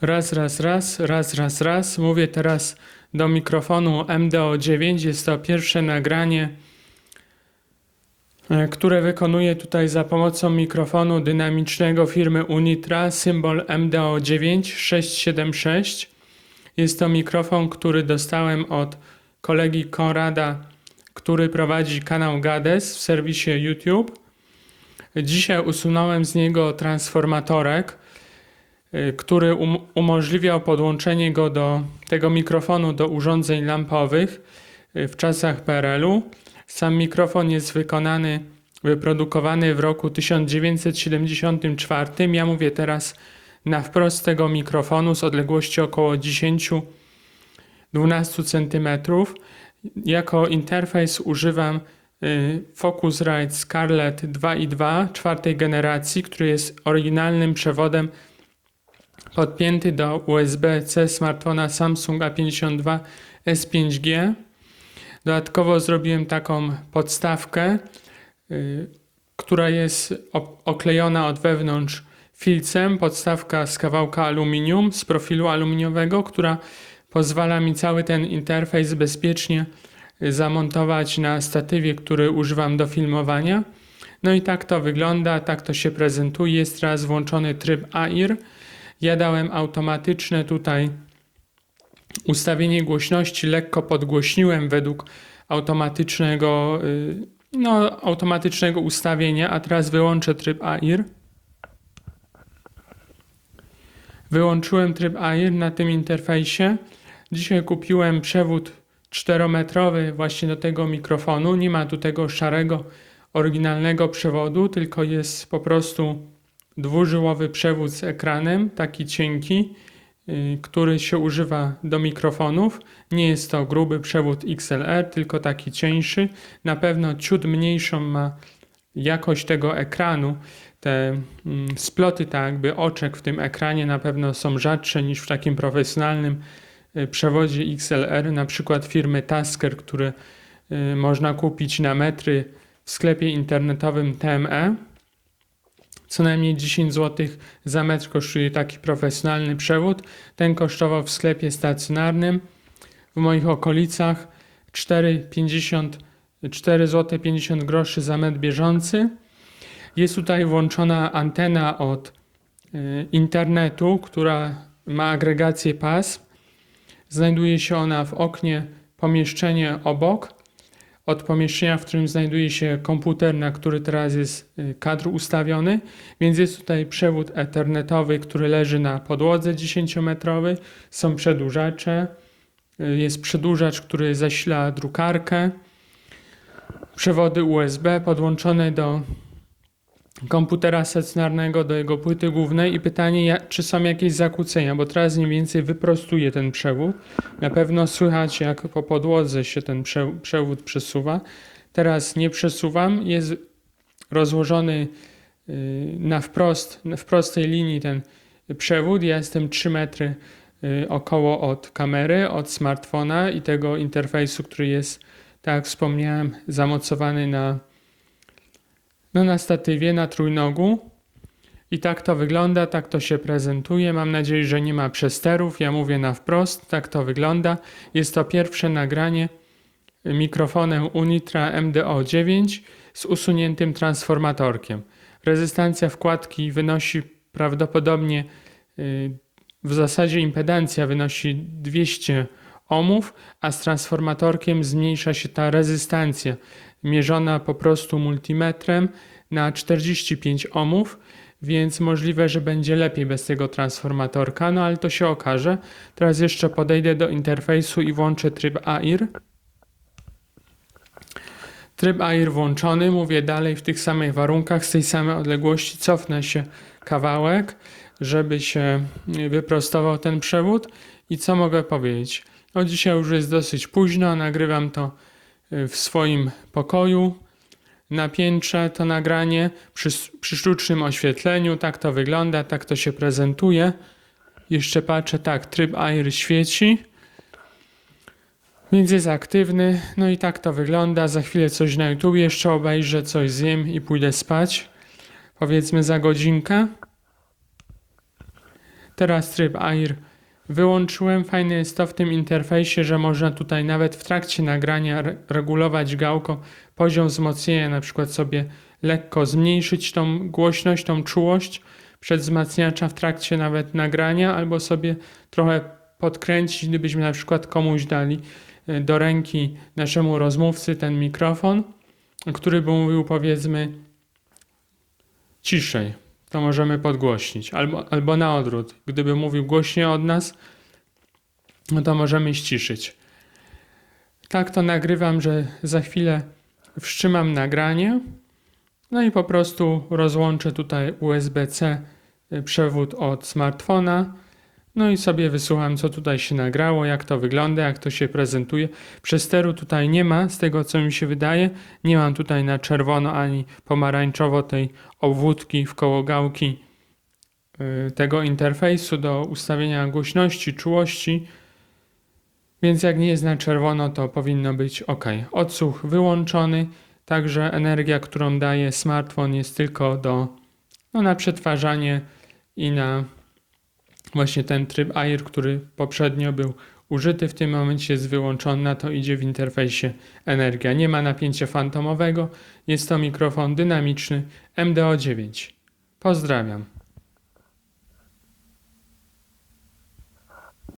Raz, raz, raz, raz, raz, raz. Mówię teraz do mikrofonu MDO9. Jest to pierwsze nagranie, e, które wykonuję tutaj za pomocą mikrofonu dynamicznego firmy Unitra, symbol MDO9676. Jest to mikrofon, który dostałem od kolegi Konrada, który prowadzi kanał Gades w serwisie YouTube. Dzisiaj usunąłem z niego transformatorek który um, umożliwiał podłączenie go do tego mikrofonu do urządzeń lampowych y, w czasach PRL-u. Sam mikrofon jest wykonany, wyprodukowany w roku 1974. Ja mówię teraz na wprost tego mikrofonu z odległości około 10-12 cm. Jako interfejs używam y, Focusrite Scarlett 2.2 czwartej generacji, który jest oryginalnym przewodem podpięty do USB-C smartfona Samsung A52 S5G. Dodatkowo zrobiłem taką podstawkę, y, która jest oklejona od wewnątrz filcem. Podstawka z kawałka aluminium, z profilu aluminiowego, która pozwala mi cały ten interfejs bezpiecznie y, zamontować na statywie, który używam do filmowania. No i tak to wygląda, tak to się prezentuje. Jest teraz włączony tryb AIR. Ja dałem automatyczne tutaj ustawienie głośności, lekko podgłośniłem według automatycznego, y, no, automatycznego ustawienia, a teraz wyłączę tryb AIR. Wyłączyłem tryb AIR na tym interfejsie. Dzisiaj kupiłem przewód 4-metrowy właśnie do tego mikrofonu. Nie ma tu tego szarego, oryginalnego przewodu, tylko jest po prostu dwużyłowy przewód z ekranem, taki cienki, y, który się używa do mikrofonów. Nie jest to gruby przewód XLR, tylko taki cieńszy. Na pewno ciut mniejszą ma jakość tego ekranu. Te mm, sploty, tak jakby oczek w tym ekranie na pewno są rzadsze niż w takim profesjonalnym y, przewodzie XLR, na przykład firmy Tasker, który y, można kupić na metry w sklepie internetowym TME. Co najmniej 10 zł za metr kosztuje taki profesjonalny przewód. Ten kosztował w sklepie stacjonarnym w moich okolicach 4,50 4 zł 50 groszy za metr bieżący. Jest tutaj włączona antena od y, internetu, która ma agregację pas. Znajduje się ona w oknie pomieszczenie obok. Od pomieszczenia, w którym znajduje się komputer, na który teraz jest y, kadr ustawiony, więc jest tutaj przewód ethernetowy, który leży na podłodze 10-metrowej. Są przedłużacze. Y, Jest przedłużacz, który zasila drukarkę. Przewody USB podłączone do komputera stacjonarnego, do jego płyty głównej i pytanie, ja- czy są jakieś zakłócenia, bo teraz mniej więcej wyprostuję ten przewód. Na pewno słychać, jak po podłodze się ten prze, przewód przesuwa. Teraz nie przesuwam, jest rozłożony y, na wprost, w prostej linii ten przewód. Ja jestem 3 metry y, około od kamery, od smartfona i tego interfejsu, który jest, tak jak wspomniałem, zamocowany na, no na statywie, na trójnogu. I tak to wygląda, tak to się prezentuje. Mam nadzieję, że nie ma przesterów. Ja mówię na wprost, tak to wygląda. Jest to pierwsze nagranie mikrofonem Unitra MDO9 z usuniętym transformatorkiem. Rezystancja wkładki wynosi prawdopodobnie y, w zasadzie impedancja wynosi 200 ohmów, a z transformatorkiem zmniejsza się ta rezystancja mierzona po prostu multimetrem na 45 ohmów, więc możliwe, że będzie lepiej bez tego transformatorka, no ale to się okaże. Teraz jeszcze podejdę do interfejsu i włączę tryb AIR. Tryb AIR włączony, mówię dalej w tych samych warunkach, z tej samej odległości, cofnę się kawałek, żeby się wyprostował ten przewód. I co mogę powiedzieć? No dzisiaj już jest dosyć późno, nagrywam to y, w swoim pokoju na to nagranie przy, przy sztucznym oświetleniu. Tak to wygląda, tak to się prezentuje. Jeszcze patrzę, tak, tryb AIR świeci. Więc jest aktywny. No i tak to wygląda. Za chwilę coś na YouTube jeszcze obejrzę, coś zjem i pójdę spać. Powiedzmy za godzinkę. Teraz tryb AIR wyłączyłem. Fajne jest to w tym interfejsie, że można tutaj nawet w trakcie nagrania re- regulować gałką poziom wzmocnienia, na przykład sobie lekko zmniejszyć tą głośność, tą czułość przedwzmacniacza w trakcie nawet nagrania, albo sobie trochę podkręcić, gdybyśmy na przykład komuś dali y, do ręki naszemu rozmówcy ten mikrofon, który by mówił powiedzmy ciszej, to możemy podgłośnić, albo, albo na odwrót, gdyby mówił głośniej od nas, no to możemy ściszyć. Tak to nagrywam, że za chwilę wstrzymam nagranie, no i po prostu rozłączę tutaj USB-C przewód od smartfona. No i sobie wysłucham, co tutaj się nagrało, jak to wygląda, jak to się prezentuje. Przesteru tutaj nie ma, z tego co mi się wydaje. Nie mam tutaj na czerwono ani pomarańczowo tej obwódki w koło gałki y, tego interfejsu do ustawienia głośności, czułości. Więc jak nie jest na czerwono, to powinno być ok. Odsłuch wyłączony, także energia, którą daje smartfon jest tylko do no, na przetwarzanie i na właśnie ten tryb AIR, który poprzednio był użyty, w tym momencie jest wyłączony, na to idzie w interfejsie energia. Nie ma napięcia fantomowego, jest to mikrofon dynamiczny MDO9. Pozdrawiam.